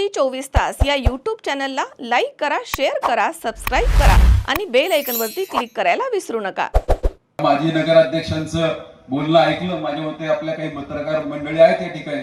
C चोवीस तास या यूट्यूब चॅनलला लाईक करा शेअर करा सबस्क्राईब करा आणि बेल ऐकनवरती क्लिक करायला विसरू नका. माजी नगराध्यक्षांचं बोलणं ऐकलं. माझ्या मते आपल्या काही पत्रकार मंडळी आहेत या ठिकाणी.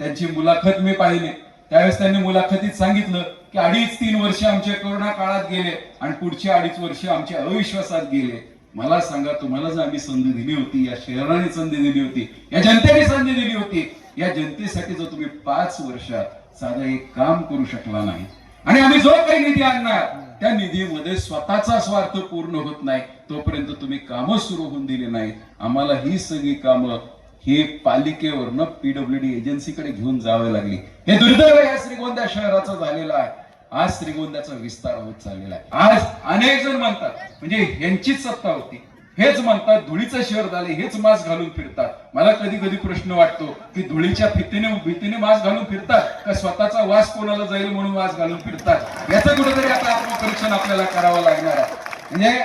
त्यांची मुलाखत मी पाहिली. त्यावेळेस त्यांनी मुलाखतीत सांगितलं की अडीच तीन वर्ष आमचे कोरोना काळात गेले आणि पुढचे अडीच वर्ष आमचे अविश्वासात गेले. मला सांगा तुम्हाला जर आम्ही संधी दिली होती या शहराने संधी दिली होती या जनतेने संधी दिली होती या जनतेसाठी जर तुम्ही पाच वर्षात साधं एक काम करू शकला नाही. आणि आम्ही जो काही निधी आणणार त्या निधीमध्ये स्वतःचा स्वार्थ पूर्ण होत नाही. तोपर्यंत तुम्ही कामं सुरू होऊन दिली नाहीत. आम्हाला ही सगळी कामं हे पालिकेवरनं पीडब्ल्यू डी एजन्सीकडे घेऊन जावे लागली. हे दुर्दैव या श्रीगोंदा शहराचं झालेलं आहे. आज श्रीगोंद्याचा विस्तार होत चाललेला आहे. आज अनेक जण म्हणतात म्हणजे यांचीच सत्ता होती. हेच म्हणतात धुळीचं शहर झाले हेच मास्क घालून फिरतात. मला कधी कधी प्रश्न वाटतो की धुळीच्या भीतीने भीतीने मास्क घालून फिरतात का स्वतःचा वास कोणाला जाईल म्हणून मास्क घालून फिरतात? याचं कुठेतरी आता आत्मपरीक्षण आपल्याला करावं लागणार आहे. म्हणजे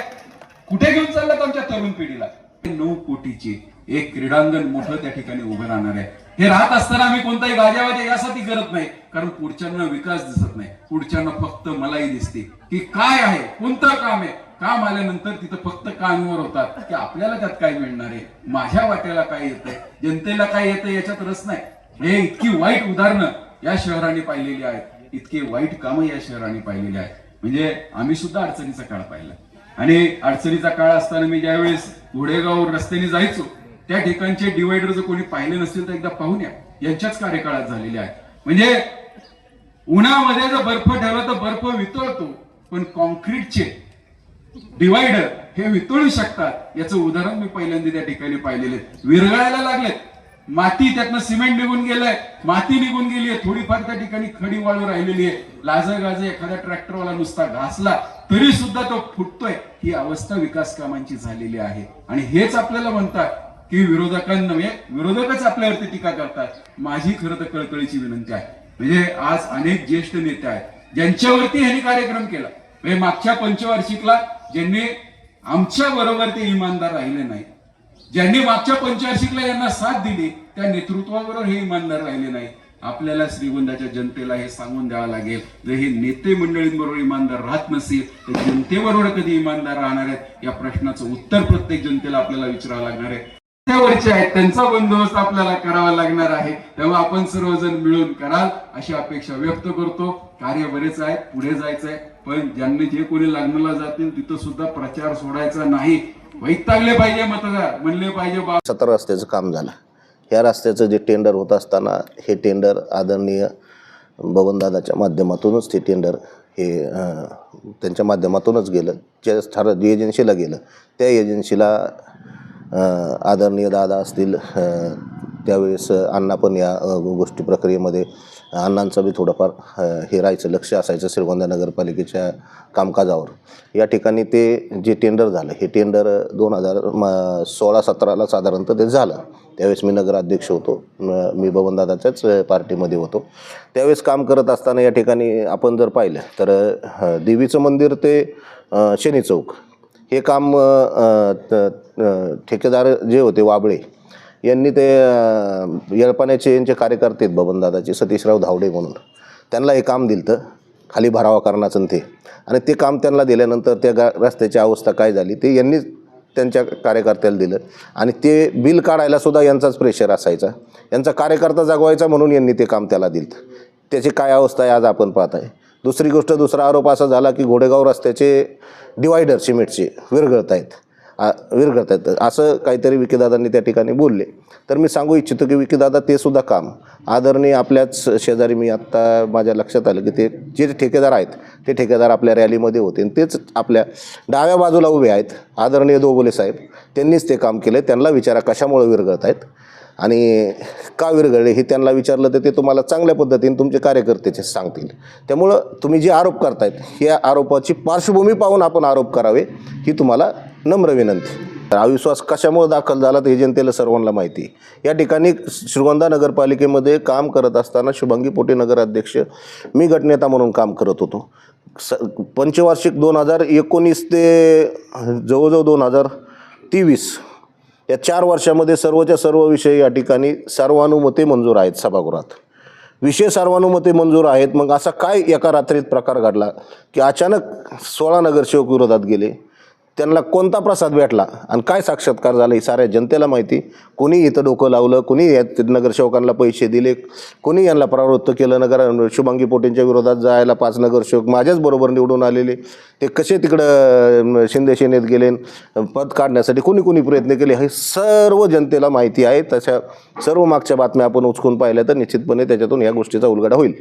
कुठे घेऊन चाललात आमच्या तरुण पिढीला? नऊ कोटीचे एक क्रीडांगण मोठं त्या ठिकाणी उभं राहणार आहे. हे राहत असताना आम्ही कोणताही गाजावाजा यासाठी करत नाही कारण पुढच्यांना विकास दिसत नाही. पुढच्यांना फक्त मलाही दिसते की काय आहे? कोणतं काम आहे? काम आल्यानंतर तिथं फक्त कानवर होतात की आपल्याला त्यात काय मिळणार आहे? माझ्या वाट्याला काय येतंय? जनतेला काय येतं याच्यात रस नाही. हे इतकी वाईट उदाहरणं या शहराने पाहिलेली आहेत. इतके वाईट कामं या शहराने पाहिलेली आहेत. म्हणजे आम्ही सुद्धा अडचणीचा काळ पाहिला. आणि अडचणीचा काळ असताना मी ज्यावेळेस घोडेगाव रस्त्याने जायचो त्या ठिकाणचे डिवायडर जर कोणी पाहिले नसतील तर एकदा पाहून या. यांच्याच कार्यकाळात झालेले आहे म्हणजे उन्हामध्ये जर बर्फ ठेवला तर बर्फ वितळतो पण कॉन्क्रीटचे डिवायडर हे वितळू शकतात. याचं उदाहरण मी पहिल्यांदा त्या ठिकाणी पाहिलेले विरघळायला लागलेत. माती त्यातनं सिमेंट निघून गेलंय. माती निघून गेली आहे. थोडीफार त्या ठिकाणी खडी वाळू राहिलेली आहे. लाज गाज एखादा ट्रॅक्टरवाला नुसता घासला तरी सुद्धा तो फुटतोय. ही अवस्था विकास कामांची झालेली आहे. आणि हेच आपल्याला म्हणतात की विरोधकांना म्हणजे विरोधकच आपल्यावरती टीका करतात. माझी खरं तर कळकळीची विनंती आहे. म्हणजे आज अनेक ज्येष्ठ नेते आहेत ज्यांच्यावरती ह्यांनी कार्यक्रम केला. म्हणजे मागच्या पंचवार्षिकला ज्यांनी आमच्या बरोबर ते इमानदार राहिले नाही ज्यांनी मागच्या पंचवार्षिकला यांना साथ दिली त्या नेतृत्वाबरोबर हे इमानदार राहिले नाही आपल्याला श्रीगोंदाच्या जनतेला हे सांगून द्यावं लागेल. जर हे नेते मंडळींबरोबर इमानदार राहत नसेल तर जनतेबरोबर कधी इमानदार राहणार आहेत? या प्रश्नाचं उत्तर प्रत्येक जनतेला आपल्याला विचारावं लागणार आहे. रस्त्यावरचे आहेत. त्यांचा बंदोबस्त आपल्याला करावा लागणार आहे. तेव्हा आपण सर्वजण मिळून कराल अशी अपेक्षा व्यक्त करतो. कार्य बरेच आहे पुढे जायचं आहे पण ज्यांनी जे कोणी लग्नाला जातील तिथं सुद्धा प्रचार सोडायचा नाही. वैतागले पाहिजे मतदार. म्हणले पाहिजे बा सतरा रस्त्याचं काम झालं. ह्या रस्त्याचं जे टेंडर होत असताना हे टेंडर आदरणीय बबनदादाच्या माध्यमातूनच ते टेंडर हे त्यांच्या माध्यमातूनच गेलं. ज्या ठर एजन्सीला गेलं. त्या एजन्सीला आदरणीय दादा असतील त्यावेळेस अण्णा पण या गोष्टी प्रक्रियेमध्ये अण्णांचं बी थोडंफार हे राहायचं लक्ष असायचं श्रीगोंदा नगरपालिकेच्या कामकाजावर. या ठिकाणी ते जे टेंडर झालं हे टेंडर दोन हजार म सोळा सतराला साधारणतः ते झालं. त्यावेळेस मी नगराध्यक्ष होतो. मी बबनदादाच्याच पार्टीमध्ये होतो. त्यावेळेस काम करत असताना या ठिकाणी आपण जर पाहिलं तर देवीचं मंदिर ते शनी चौक हे काम त- ठेकेदार जे होते वाबळे यांनी ते अं, येळपाण्याचे यांचे कार्यकर्ते आहेत बबनदादाचे सतीशराव धावडे म्हणून. त्यांना हे काम दिलं तर खाली भरावा कारणाचं आणि ते. आणि ते काम त्यांना दिल्यानंतर त्या गा रस्त्याची अवस्था काय झाली ते यांनी त्यांच्या कार्यकर्त्याला दिलं. आणि ते बिल काढायला सुद्धा यांचाच प्रेशर असायचा. यांचा कार्यकर्ता जगवायचा म्हणून यांनी ते काम त्याला दिलं त्याची काय अवस्था आहे आज आपण पाहत आहे दुसरी गोष्ट दुसरा आरोप असा झाला की घोडेगाव रस्त्याचे डिवायडर सिमेंटचे विरघळत आहेत विरघळत आहेत असं काहीतरी विकीदादांनी त्या ठिकाणी बोलले. तर मी सांगू इच्छितो की विकीदादा ते सुद्धा काम. आदरणीय आपल्याच शेजारी मी आत्ता माझ्या लक्षात आलं की ते जे ठेकेदार आहेत ते ठेकेदार आपल्या रॅलीमध्ये होते. आणि तेच आपल्या डाव्या बाजूला उभे आहेत आदरणीय दोबोले साहेब. त्यांनीच ते काम केलं त्यांना विचारा कशामुळे विरघळत आहेत आणि का विरघळले हे त्यांना विचारलं तर ते तुम्हाला चांगल्या पद्धतीने तुमचे कार्यकर्तेचे सांगतील. त्यामुळं तुम्ही जे आरोप करतायत या आरोपाची पार्श्वभूमी पाहून आपण आरोप करावे ही तुम्हाला नम्र विनंती. तर अविश्वास कशामुळे दाखल झाला तर हे जनतेला सर्वांना माहिती या ठिकाणी श्रीगोंदा नगरपालिकेमध्ये काम करत असताना शुभांगी पोटे नगराध्यक्ष मी गटनेता म्हणून काम करत होतो. स पंचवार्षिक दोन हजार एकोणीस ते जवळजवळ दोन हजार तेवीस या चार वर्षामध्ये सर्वच्या सर्व विषय या ठिकाणी सर्वानुमते मंजूर आहेत सभागृहात. विषय सर्वानुमते मंजूर आहेत. मग असा काय एका रात्रीत प्रकार घडला की अचानक सोळा नगरसेवक विरोधात गेले? त्यांना कोणता प्रसाद भेटला? आणि काय साक्षात्कार झाला? ही साऱ्या जनतेला माहिती. कोणी इथं डोकं लावलं कोणी या नगरसेवकांना पैसे दिले कोणी यांना प्रवृत्त केलं नगर शुभांगी पोटेंच्या विरोधात जायला पाच नगरसेवक माझ्याच बरोबर निवडून आलेले. ते कसे तिकडं अं, शिंदे सेनेत गेले पद काढण्यासाठी कोणी कोणी प्रयत्न केले हे सर्व जनतेला माहिती आहे. तशा सर्व मागच्या बातम्या आपण उचकून पाहिल्या तर निश्चितपणे त्याच्यातून या गोष्टीचा उलगडा होईल.